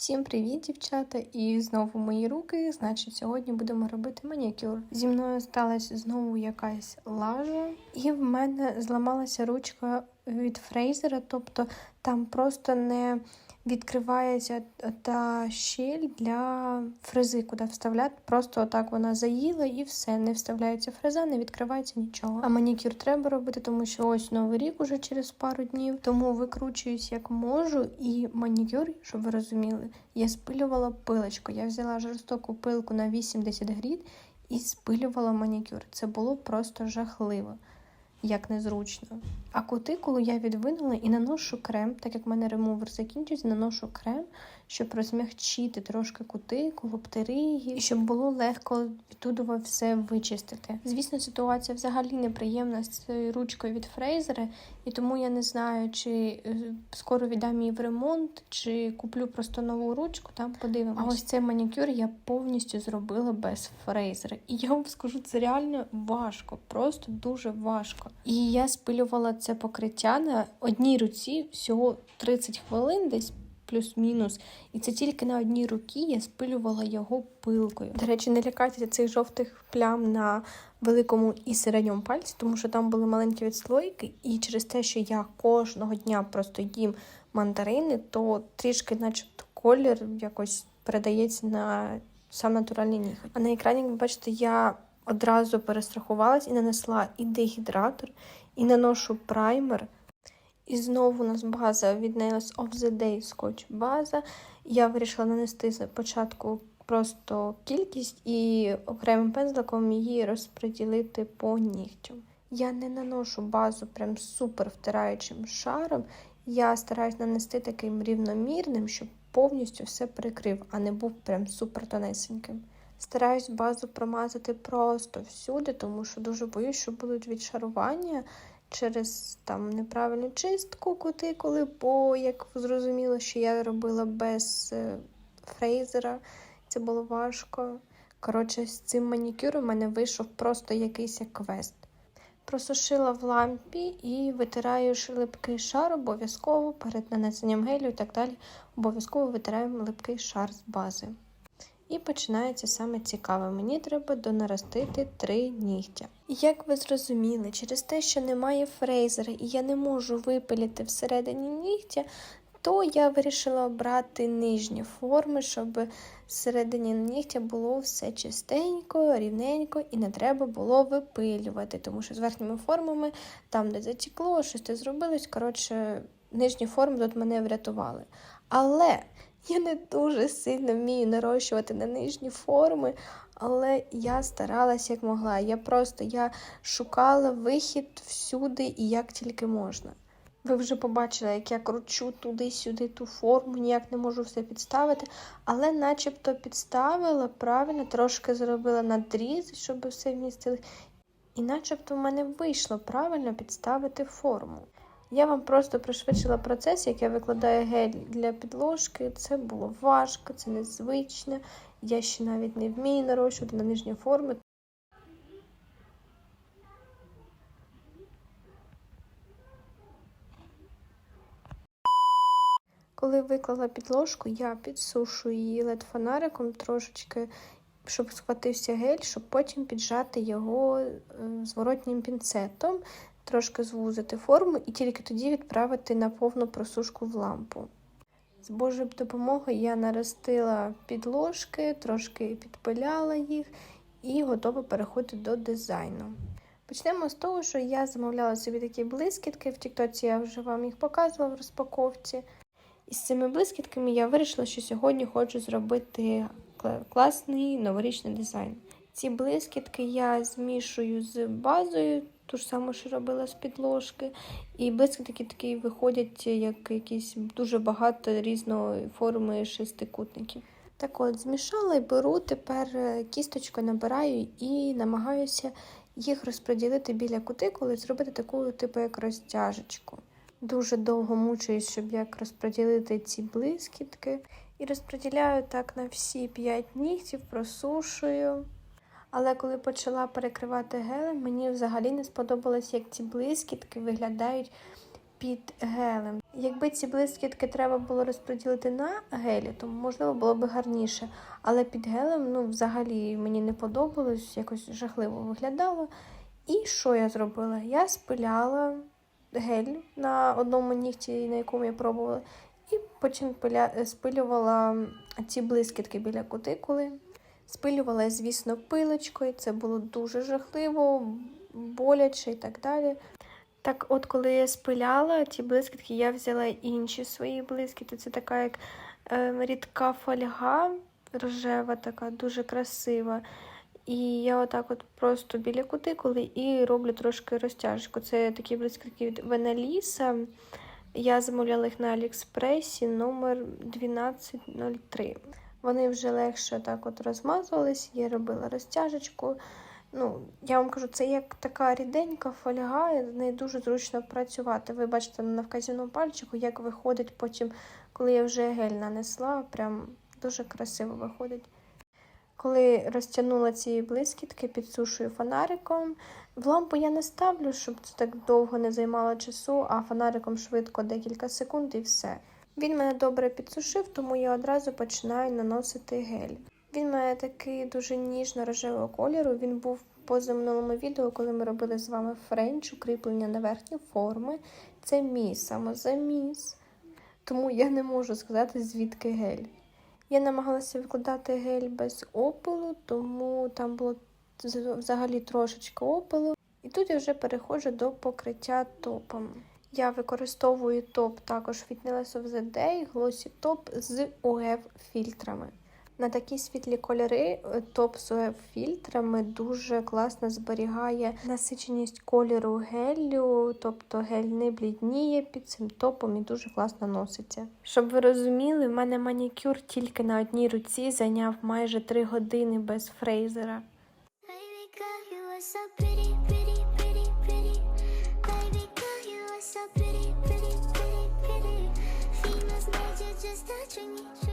Всім привіт, дівчата! І знову мої руки. Значить, сьогодні будемо робити манікюр. Зі мною сталася знову якась лажа, і в мене зламалася ручка від фрейзера, тобто там просто не відкривається та щель для фрези, куди вставляти. Просто отак вона заїла і все. Не вставляється фреза, не відкривається нічого. А манікюр треба робити, тому що ось новий рік уже через пару днів. Тому викручуюсь як можу. І манікюр, щоб ви розуміли, я спилювала пилочку. Я взяла жорстоку пилку на 80 грід і спилювала манікюр. Це було просто жахливо. Як незручно. А кутикулу я відвинула і наношу крем, так як в мене ремувер закінчується, наношу крем, щоб розмягчити трошки кутикулу, птериї, і щоб було легко відтудова все вичистити. Звісно, ситуація взагалі неприємна з цією ручкою від фрейзера, і тому я не знаю, чи е, скоро віддам її в ремонт, чи куплю просто нову ручку, там подивимось. А ось цей манікюр я повністю зробила без фрейзера. І я вам скажу, це реально важко, просто дуже важко. І я спилювала це покриття на одній руці всього 30 хвилин десь. Плюс-мінус, і це тільки на одній руці я спилювала його пилкою. До речі, не лякайтеся цих жовтих плям на великому і середньому пальці, тому що там були маленькі відслойки, і через те, що я кожного дня просто їм мандарини, то трішки, начебто, колір якось передається на сам натуральний ніготь. А на екрані, ви бачите, я одразу перестрахувалась і нанесла і дегідратор, і наношу праймер. І знову у нас база від Nails of the Day Scotch база. Я вирішила нанести спочатку просто кількість і окремим пензликом її розподілити по нігтю. Я не наношу базу прям супер втираючим шаром. Я стараюсь нанести таким рівномірним, щоб повністю все прикрив, а не був прям супер тонесеньким. Стараюсь базу промазати просто всюди, тому що дуже боюсь, що будуть відшарування через там неправильну чистку кутикули, бо як зрозуміло, що я робила без е, фрейзера, це було важко. Коротше, з цим манікюром у мене вийшов просто якийсь квест. Просушила в лампі і витираю липкий шар обов'язково перед нанесенням гелю і так далі. Обов'язково витираємо липкий шар з бази. І починається саме цікаве. Мені треба донаростити три нігтя. Як ви зрозуміли, через те, що немає фрейзера і я не можу випилити всередині нігтя, то я вирішила обрати нижні форми, щоб всередині нігтя було все чистенько, рівненько і не треба було випилювати, тому що з верхніми формами, там, де затікло, щось зробилось. Коротше, нижні форми тут мене врятували. Але я не дуже сильно вмію нарощувати на нижні форми, але я старалась як могла. Я просто я шукала вихід всюди і як тільки можна. Ви вже побачили, як я кручу туди-сюди ту форму, ніяк не можу все підставити, але начебто підставила правильно, трошки зробила надріз, щоб все вмістили. І начебто в мене вийшло правильно підставити форму. Я вам просто пришвидшила процес, як я викладаю гель для підложки. Це було важко, це незвично. Я ще навіть не вмію нарощувати на нижні форми. Коли виклала підложку, я підсушую її лед фонариком трошечки, щоб схватився гель, щоб потім піджати його зворотнім пінцетом трошки звузити форму і тільки тоді відправити на повну просушку в лампу. З Божою допомогою я наростила підложки, трошки підпиляла їх і готова переходити до дизайну. Почнемо з того, що я замовляла собі такі блискітки. В Тіктоці я вже вам їх показувала в розпаковці. І з цими блискітками я вирішила, що сьогодні хочу зробити класний новорічний дизайн. Ці блискітки я змішую з базою, ту ж саму, що робила з підложки. І блискітки такі виходять, як якісь дуже багато різної форми шестикутників. Так от, змішала і беру, тепер кісточкою набираю і намагаюся їх розподілити біля кутикули, зробити таку, типу, як розтяжечку. Дуже довго мучуюсь, щоб як розподілити ці блискітки. І розподіляю так на всі 5 нігтів, просушую. Але коли почала перекривати гелем, мені взагалі не сподобалось, як ці блискітки виглядають під гелем. Якби ці блискітки треба було розподілити на гелі, то можливо було б гарніше. Але під гелем, ну, взагалі мені не подобалось, якось жахливо виглядало. І що я зробила? Я спиляла гель на одному нігті, на якому я пробувала, і потім спилювала ці блискітки біля кутикули. Спилювала, звісно, пилочкою. Це було дуже жахливо, боляче і так далі. Так, от коли я спиляла ті блискітки, я взяла інші свої блискіти. Це така як е, рідка фольга, рожева, така дуже красива. І я отак от просто біля кутикули і роблю трошки розтяжку. Це такі блискітки від Венеліса. Я замовляла їх на Аліекспресі номер 1203. Вони вже легше так от розмазувались, я робила розтяжечку. Ну, я вам кажу, це як така ріденька фольга, і з нею дуже зручно працювати. Ви бачите на вказівному пальчику, як виходить потім, коли я вже гель нанесла, прям дуже красиво виходить. Коли розтягнула ці блискітки, підсушую фонариком. В лампу я не ставлю, щоб це так довго не займало часу, а фонариком швидко декілька секунд і все. Він мене добре підсушив, тому я одразу починаю наносити гель. Він має такий дуже ніжно-рожевого кольору. Він був в позаминулому відео, коли ми робили з вами френч, укріплення на верхні форми. Це мій самозаміс, тому я не можу сказати, звідки гель. Я намагалася викладати гель без опилу, тому там було взагалі трошечки опилу. І тут я вже переходжу до покриття топом. Я використовую топ також від Niles of the Day, Glossy Top з UV фільтрами. На такі світлі кольори топ з UV фільтрами дуже класно зберігає насиченість кольору гелю, тобто гель не блідніє під цим топом і дуже класно носиться. Щоб ви розуміли, в мене манікюр тільки на одній руці зайняв майже 3 години без фрейзера. Baby girl, you are so pretty, so pretty, pretty, pretty, pretty. Females made you just touching me.